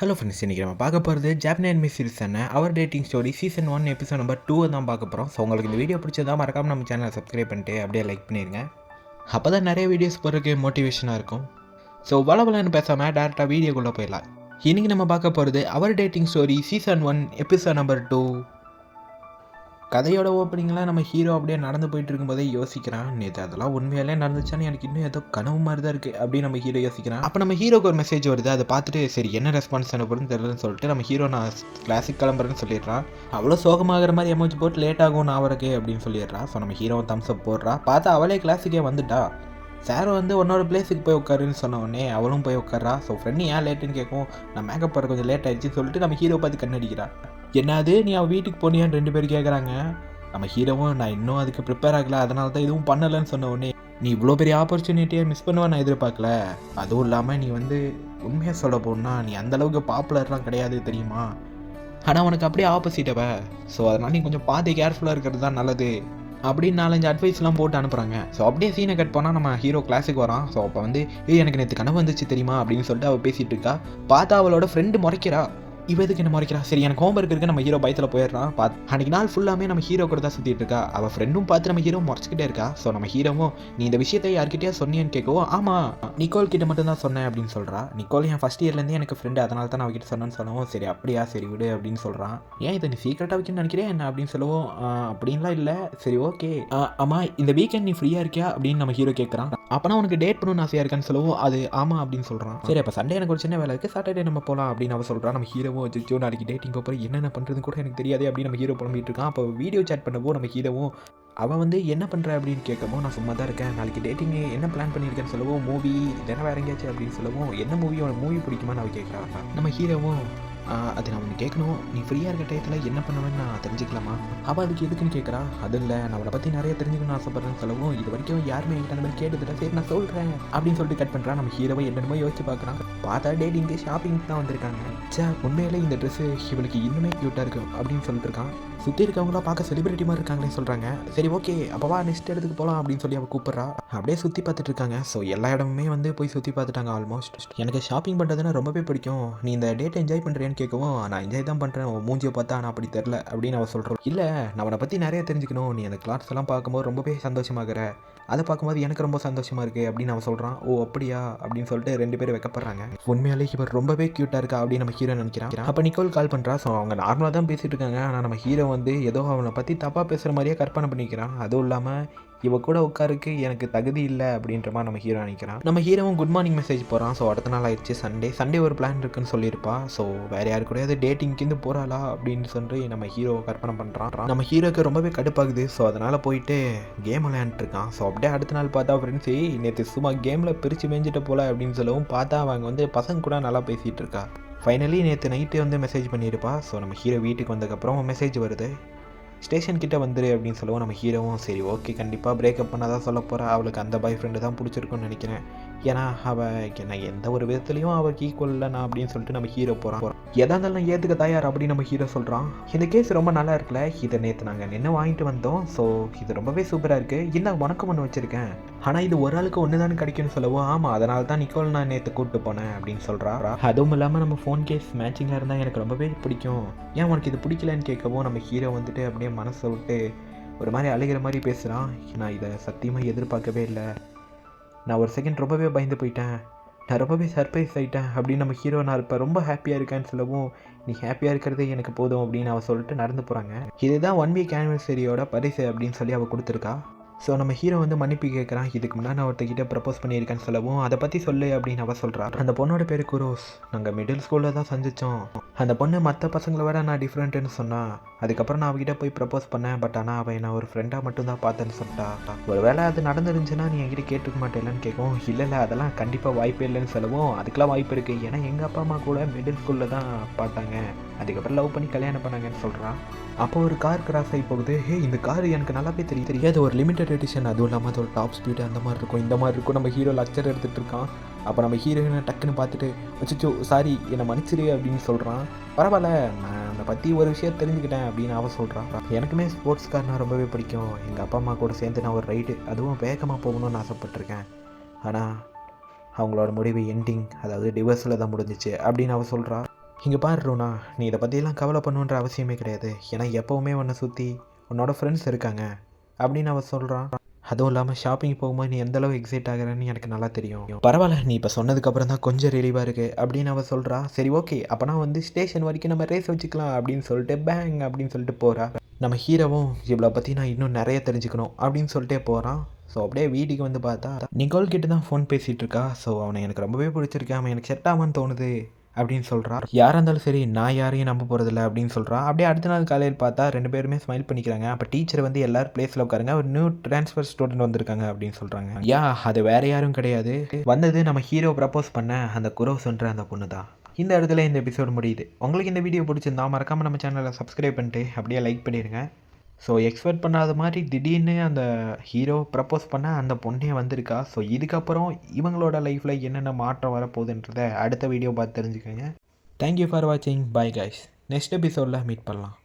Hello friends இன்றைக்கி நம்ம பார்க்க போகிறது Japanese anime series our dating story season one episode number two தான் பார்க்க போகிறோம் ஸோ உங்களுக்கு இந்த வீடியோ பிடிச்சதா மறக்காம நம்ம சேனலை சப்ஸ்கிரைப் பண்ணிட்டு அப்படியே லைக் பண்ணிடுங்க அப்போ தான் நிறைய வீடியோஸ் போகிறதுக்கு மோட்டிவேஷனாக இருக்கும். ஸோ வளவலன்னு பேசாமல் டேரெக்டாக வீடியோக்குள்ளே போயிடலாம். இன்றைக்கி நம்ம பார்க்க போகிறது our dating story season one episode number two கதையோட ஓப்பனிங்லாம் நம்ம ஹீரோ அப்படியே நடந்து போயிட்டு இருக்கும்போதே யோசிக்கிறான் நேற்று அதெல்லாம் உண்மையாலே நடந்துச்சான்னு எனக்கு இன்னும் ஏதோ கனவு மாதிரி தான் இருக்குது அப்படின்னு நம்ம ஹீரோ யோசிக்கிறான். அப்போ நம்ம ஹீரோக்கு ஒரு மெசேஜ் வருது அதை பார்த்துட்டு சரி என்ன ரெஸ்பான்ஸ் அனுப்புறதுன்னு தெரியலன்னு சொல்லிட்டு நம்ம ஹீரோ நான் கிளாசிக் கிளம்புறேன்னு சொல்லிடுறான். அவ்வளோ சோகமாகிற மாதிரி எமோஜி போட்டு லேட் ஆகும் நான் அவருக்கு அப்படின்னு சொல்லிடுறான். ஸோ நம்ம ஹீரோ தம்ஸ் அப் போடுறா பார்த்தா அவளே கிளாஸுக்கே வந்துட்டா. சார் வந்து உன்னோட பிளேஸுக்கு போய் உட்காருன்னு சொன்ன உடனே அவளும் போய் உட்காரா? ஸோ ஃப்ரெண்டு ஏன் லேட்டுன்னு கேட்கும் நான் மேக்கப் பண்ண கொஞ்சம் லேட் ஆயிடுச்சுன்னு சொல்லிட்டு நம்ம ஹீரோ பார்த்து கண்ணடிக்கிறா என்னது? நீ அவள் வீட்டுக்கு போனியான்னு ரெண்டு பேர் கேட்குறாங்க நம்ம ஹீரோவும் நான் இன்னும் அதுக்கு ப்ரிப்பேர் ஆகல அதனால தான் எதுவும் பண்ணலைன்னு சொன்ன உடனே நீ இவ்வளோ பெரிய ஆப்பர்ச்சுனிட்டியை மிஸ் பண்ணுவா நான் எதிர்பார்க்கல. அதுவும் இல்லாமல் நீ வந்து உண்மையாக சொல்ல போனா நீ அந்த அளவுக்கு பாப்புலர்லாம் கிடையாது தெரியுமா? ஆனால் உனக்கு அப்படியே ஆப்போசிட்டவ ஸோ அதனால் நீ கொஞ்சம் பார்த்து கேர்ஃபுல்லாக இருக்கிறது தான் நல்லது. அப்படின்னு நாலஞ்சு அட்வைஸ்லாம் போட்டு அனுப்புகிறாங்க ஸோ அப்படியே சீனை கட் பண்ணால் நம்ம ஹீரோ கிளாஸுக்கு வரான். ஸோ அப்போ வந்து ஏய் எனக்கு நேற்று கனவு வந்துச்சு தெரியுமா? அப்படின்னு சொல்லிட்டு அவள் பேசிகிட்டு இருக்கா. பார்த்தா அவளோட ஃப்ரெண்டு முறைக்கிறா. இவ எதுக்கு என்ன மறைக்கிறா சரி எனக்கு ஹோம்ஒர்க் இருக்கு நம்ம ஹீரோ பயத்தில் போயிடுறான் பார்த்து அன்னைக்கு நாள் ஃபுல்லாமே நம்ம ஹீரோ கூட தான் சுற்றிட்டு இருக்கா. அவள் ஃப்ரெண்டும் பார்த்து நம்ம ஹீரோ முறைச்சிக்கிட்டே இருக்கா. ஸோ நம்ம ஹீரோவும் நீ இந்த விஷயத்தை யார்கிட்டயா சொன்னியன்னு கேட்கவும் ஆமாம் நிக்கோல் கிட்ட மட்டும் தான் சொன்னேன் அப்படின்னு சொல்கிறா நிக்கோல் என் ஃபஸ்ட் இயர்லேருந்தே எனக்கு ஃப்ரெண்டு அதனால தான் நான் அவகிட்ட சொன்னேன்னு சொல்லவும் சரி அப்படியா சரி விடு அப்படின்னு சொல்கிறான் ஏன் இதை நீ சீக்கிரட்டாக வைக்கணும்னு நினைக்கிறேன் என்ன? அப்படின்னு சொல்லவும் அப்படின்லாம் இல்லை. சரி ஓகே ஆமாம் இந்த வீக்கெண்ட் நீ ஃப்ரீயாக இருக்கியா? அப்படின்னு நம்ம ஹீரோ கேட்குறான் அப்போனா உனக்கு டேட் பண்ணணும்னு ஆசையாக இருக்கான்னு சொல்லவும் அது ஆமாம் அப்படின்னு சொல்கிறான் சரி அப்போ சண்டே எனக்கு ஒரு சின்ன வேலை இருக்குது சாட்டர்டே நம்ம போகலாம் அப்படின்னு அவன் சொல்கிறான் நம்ம ஹீரோவும் வச்சு நாளைக்கு டேட்டிங் போகிறோம் என்னென்ன பண்ணுறதுன்னு கூட எனக்கு தெரியாது அப்படின்னு நம்ம ஹீரோ புலம்பிட்டு இருக்கான். அப்போ வீடியோ சேட் பண்ணப்போ நம்ம ஹீரோவும் அவன் வந்து என்ன பண்ணுற அப்படின்னு கேட்கவும் நான் சும்மா தான் இருக்கேன். நாளைக்கு டேட்டிங் என்ன பிளான் பண்ணியிருக்கேன்னு சொல்லவும் மூவி இல்லைன்னா வேற எங்கேயாச்சும் அப்படின்னு சொல்லவும் என்ன மூவி உனக்கு மூவி பிடிக்குமான்னு அவன் கேட்குறான் நம்ம ஹீரோவும் "ஆஹ், அது நான் ஒன்று கேட்கணும். நீ ஃப்ரீயாக இருக்க டயத்தில் என்ன பண்ணுவேன்னு நான் தெரிஞ்சுக்கலாமா? அவள் அதுக்கு எதுக்குன்னு கேட்குறா அது இல்லை நான் அவளை பற்றி நிறைய தெரிஞ்சுக்கணும்னு ஆசைப்பட்றேன்னு சொல்லவும் இது வரைக்கும் யாருமே என்கிட்ட அந்த மாதிரி கேட்டதில்ல. சரி நான் சொல்கிறேன் அப்படின்னு சொல்லிட்டு கட் பண்ணுறான் நம்ம ஹீரோவை என்னென்னமோ யோசிச்சு பார்க்குறான் பார்த்தா டேட்டிங்க்கு ஷாப்பிங் தான் வந்திருக்காங்க. சே உண்மையிலே இந்த ட்ரெஸ்ஸு இவளுக்கு இன்னுமே க்யூட்டாக இருக்கும் அப்படின்னு சொல்லிட்டு இருக்கான். சுற்றி இருக்கவங்களாம் பார்க்க செலிபிரிட்டி மாதிரி இருக்காங்களே சொல்கிறாங்க சரி ஓகே அப்போவா நெக்ஸ்ட் இடத்துக்கு போகலாம் அப்படின்னு சொல்லி அவள் கூப்பிட்றா. அப்படியே சுற்றி பார்த்துட்டு இருக்காங்க. ஸோ எல்லா இடமுமே வந்து போய் சுற்றி பார்த்துட்டாங்க ஆல்மோஸ்ட் எனக்கு ஷாப்பிங் பண்ணுறதுன்னா ரொம்பவே பிடிக்கும். நீ இந்த டேட்டை என்ஜாய் பண்ணுறியான்னு கேட்கவும் நான் என்ஜாய் தான் பண்ணுறேன் உன் மூஞ்சியை பார்த்தா நான் அப்படி தெரில அப்படின்னு அவன் சொல்கிறோம் இல்லை நான் அவனை பற்றி நிறைய தெரிஞ்சுக்கணும். நீ அந்த கிளாத்ஸ் எல்லாம் பார்க்கும்போது ரொம்பவே சந்தோஷமாகிற. அதை பார்க்கும்போது எனக்கு ரொம்ப சந்தோஷமாக இருக்குது அப்படின்னு அவன் சொல்கிறான் ஓ அப்படியா? அப்படின்னு சொல்லிட்டு ரெண்டு பேரும் வைக்கப்படுறாங்க. உண்மையாலே இவர் ரொம்பவே க்யூட்டாக இருக்கா அப்படின்னு நம்ம ஹீரோ நினைக்கிறான். அப்போ நிக்கோல் கால் பண்ணுறா ஸோ அவங்க நார்மலாக தான் பேசிட்டு இருக்காங்க. ஆனால் நம்ம ஹீரோ வந்து ஏதோ அவனை பற்றி தப்பாக பேசுகிற மாதிரியே கற்பனை பண்ணிக்கிறான். அதுவும் இல்லாமல் இவ கூட உட்காருக்கு எனக்கு தகுதி இல்லை அப்படின்ற மாதிரி நம்ம ஹீரோ நினைக்கிறான். நம்ம ஹீரோவும் குட் மார்னிங் மெசேஜ் போகிறான் ஸோ அடுத்த நாள் ஆயிடுச்சு சண்டே சண்டே ஒரு பிளான் இருக்குன்னு சொல்லியிருப்பா. ஸோ வேறு யாரு கூடயாவது டேட்டிங்க்கு போகிறாளா அப்படின்னு சொல்லி நம்ம ஹீரோ கற்பனை பண்ணுறான் நம்ம ஹீரோக்கு ரொம்பவே கடுப்பாகுது. ஸோ அதனால் போயிட்டு கேம் விளையாண்டுருக்கான் ஸோ அப்படியே அடுத்த நாள் பார்த்தா ஃப்ரெண்ட்ஸ் நேற்று சும்மா கேமில் பிரித்து மேய்ஞ்சிட்ட போல அப்படின்னு சொல்லவும் பார்த்தா அவங்க வந்து பசங்க கூட நல்லா பேசிகிட்டு இருக்கா. ஃபைனலி நேற்று நைட்டு வந்து மெசேஜ் பண்ணியிருப்பா. ஸோ நம்ம ஹீரோ வீட்டுக்கு வந்ததுக்கப்புறம் மெசேஜ் வருது. ஸ்டேஷன் கிட்ட வந்துரு அப்படின்னு சொல்லவும். நம்ம ஹீரோவும் சரி ஓகே கண்டிப்பாக பிரேக்கப் பண்ணாதான் சொல்ல போகிறா அவளுக்கு அந்த பாய் ஃப்ரெண்டு தான் பிடிச்சிருக்குன்னு நினைக்கிறேன். ஏன்னா அவள் என்ன எந்த ஒரு விதத்துலையும் அவளுக்கு ஈக்குவல் இல்லை நான் அப்படின்னு சொல்லிட்டு நம்ம ஹீரோ போகிறான் எதாக இருந்தாலும் ஏற்றுக்க தயார் அப்படின்னு நம்ம ஹீரோ சொல்கிறான் இந்த கேஸ் ரொம்ப நல்லா இருக்குல்ல? இதை நேற்று நாங்கள் நின்று வாங்கிட்டு வந்தோம். ஸோ இது ரொம்பவே சூப்பராக இருக்குது இன்னும் உனக்கு ஒன்று வச்சுருக்கேன். ஆனால் இது ஒரு ஆளுக்கு ஒன்று தான் கிடைக்கும்னு சொல்லவும் ஆமாம் அதனால தான் நிக்கோல் நான் நேற்று கூப்பிட்டு போனேன் அப்படின்னு சொல்கிறா அதுவும் இல்லாமல் நம்ம ஃபோன் கேஸ் மேட்சிங்காக இருந்தால் எனக்கு ரொம்பவே பிடிக்கும். ஏன் உனக்கு இது பிடிக்கலன்னு கேட்கவும் நம்ம ஹீரோ வந்துட்டு அப்படியே மனசை விட்டு ஒரு மாதிரி அழுகிற மாதிரி பேசுகிறான் நான் இதை சத்தியமாக எதிர்பார்க்கவே இல்லை. நான் ஒரு செகண்ட் ரொம்பவே பயந்து போயிட்டேன். நான் ரொம்பவே சர்ப்ரைஸ் ஆகிட்டேன் அப்படின்னு நம்ம ஹீரோ நான் இப்போ ரொம்ப ஹாப்பியாக இருக்கேன்னு சொல்லவும் நீ ஹாப்பியாக இருக்கிறதே எனக்கு போதும் அப்படின்னு அவள் சொல்லிட்டு நடந்து போகிறாங்க இதுதான் ஒன் வீக் ஆனிவர்சரியோட பரிசு அப்படின்னு சொல்லி அவள் கொடுத்துருக்கா. ஸோ நம்ம ஹீரோ வந்து மன்னிப்பு கேட்குறான் இதுக்கு முன்னாடி நான் ஒருத்தகிட்ட ப்ரப்போஸ் பண்ணியிருக்கேன்னு சொல்லவும் அதை பற்றி சொல்லு அப்படின்னு அவள் சொல்கிறா அந்த பொண்ணோட பேர் குரோஸ். நாங்கள் மிடில் ஸ்கூலில் தான் சந்தித்தோம் அந்த பொண்ணு மற்ற பசங்களை விட நான் டிஃப்ரெண்ட்டுன்னு சொன்னான் அதுக்கப்புறம் நான் அவகிட்ட போய் ப்ரப்போஸ் பண்ணேன். பட் ஆனால் அவள் என்னை ஒரு ஃப்ரெண்டாக மட்டும்தான் பார்த்தேன்னு சொல்லிட்டா. ஒருவேளை அது நடந்துருந்துச்சுன்னா நீ என்கிட்ட கேட்டுக்க மாட்டேலன்னு கேட்கும் இல்லை இல்லை அதெல்லாம் கண்டிப்பாக வாய்ப்பே இல்லைன்னு சொல்லவும் அதுக்கெல்லாம் வாய்ப்பு இருக்குது ஏன்னா எங்கள் அப்பா அம்மா கூட மிடில் ஸ்கூலில் தான் பார்த்தாங்க. அதுக்கப்புறம் லவ் பண்ணி கல்யாணம் பண்ணாங்கன்னு சொல்கிறான் அப்போ ஒரு கார் கிராஸ் ஆகி போகுது. ஹே இந்த கார் எனக்கு நல்லாவே தெரியும் தெரியாது. ஒரு லிமிடெட் எடிஷன் அதுவும் இல்லாமல் அதோட ஒரு டாப் ஸ்பீடு அந்த மாதிரி இருக்கும். இந்த மாதிரி இருக்கும். நம்ம ஹீரோ லக்சர் எடுத்துகிட்டு இருக்கான். அப்போ நம்ம ஹீரோயினை டக்குன்னு பார்த்துட்டு வச்சுச்சோ சாரி என்னை மன்னிச்சிரு அப்படின்னு சொல்கிறான் பரவாயில்ல நான் அதை பற்றி ஒரு விஷயம் தெரிஞ்சுக்கிட்டேன் அப்படின்னு அவன் சொல்கிறான் எனக்குமே ஸ்போர்ட்ஸ் கார்னா ரொம்பவே பிடிக்கும். எங்கள் அப்பா அம்மா கூட சேர்ந்து நான் ஒரு ரைடு அதுவும் வேகமாக போகணும்னு ஆசைப்பட்டிருக்கேன். ஆனால் அவங்களோட முடிவு எண்டிங் அதாவது டிவர்ஸில் தான் முடிஞ்சிச்சு அப்படின்னு அவள் சொல்கிறா இங்கே பாரு நீ இதை பற்றியெல்லாம் கவலை பண்ணுன்ற அவசியமே கிடையாது. ஏன்னா எப்போவுமே உன்னை சுற்றி உன்னோட ஃப்ரெண்ட்ஸ் இருக்காங்க. அப்படின்னு அவன் சொல்கிறான் அதுவும் இல்லாமல் ஷாப்பிங் போகும்போது நீ எந்தளவு எக்ஸைட் ஆகிறேன்னு எனக்கு நல்லா தெரியும். பரவாயில்ல நீ இப்போ சொன்னதுக்கப்புறம் தான் கொஞ்சம் ரிலீவாக இருக்குது அப்படின்னு அவள் சொல்கிறா சரி ஓகே அப்போனா வந்து ஸ்டேஷன் வரைக்கும் நம்ம ரேஸ் வச்சுக்கலாம் அப்படின்னு சொல்லிட்டு பேங் அப்படின்னு சொல்லிட்டு போகிறா நம்ம ஹீரோவும் இவ்வளோ பற்றி நான் இன்னும் நிறைய தெரிஞ்சுக்கணும் அப்படின்னு சொல்லிட்டே போகிறான் ஸோ அப்படியே வீட்டுக்கு வந்து பார்த்தா நிகோல் கிட்ட தான் ஃபோன் பேசிகிட்டு இருக்கா. ஸோ அவனை எனக்கு ரொம்பவே பிடிச்சிருக்கேன் அவன் எனக்கு செட் ஆகான்னு தோணுது. அப்படின்னு சொல்கிறான் யாராக இருந்தாலும் சரி நான் யாரையும் நம்ப போகிறதில்ல அப்படின்னு சொல்கிறா அப்படியே அடுத்த நாள் காலையில் பார்த்தா ரெண்டு பேருமே ஸ்மைல் பண்ணிக்கிறாங்க. அப்போ டீச்சர் வந்து எல்லாரும் பிளேஸில் உட்காருங்க. ஒரு நியூ ட்ரான்ஸ்ஃபர் ஸ்டூடெண்ட் வந்திருக்காங்க அப்படின்னு சொல்கிறாங்க யா அது வேற யாரும் கிடையாது. வந்தது நம்ம ஹீரோ ப்ரப்போஸ் பண்ண அந்த குரோஸ்ன்ற அந்த பொண்ணு தான் இந்த இடத்துல இந்த எபிசோடு முடியுது. உங்களுக்கு இந்த வீடியோ பிடிச்சிருந்தா மறக்காமல் நம்ம சேனலை சப்ஸ்கிரைப் பண்ணிட்டு அப்படியே லைக் பண்ணிடுங்க. ஸோ எக்ஸ்பெக்ட் பண்ணாத மாதிரி திடீர்னு அந்த ஹீரோ ப்ரப்போஸ் பண்ண அந்த பொண்ணே வந்திருக்கா. ஸோ இதுக்கப்புறம் இவங்களோட லைஃப்பில் என்னென்ன மாற்றம் வரப்போகுதுன்றதை அடுத்த வீடியோ பார்த்து தெரிஞ்சுக்கோங்க. தேங்க்யூ ஃபார் வாட்சிங் பை கைஸ் நெக்ஸ்ட் எபிசோடில் மீட் பண்ணலாம்.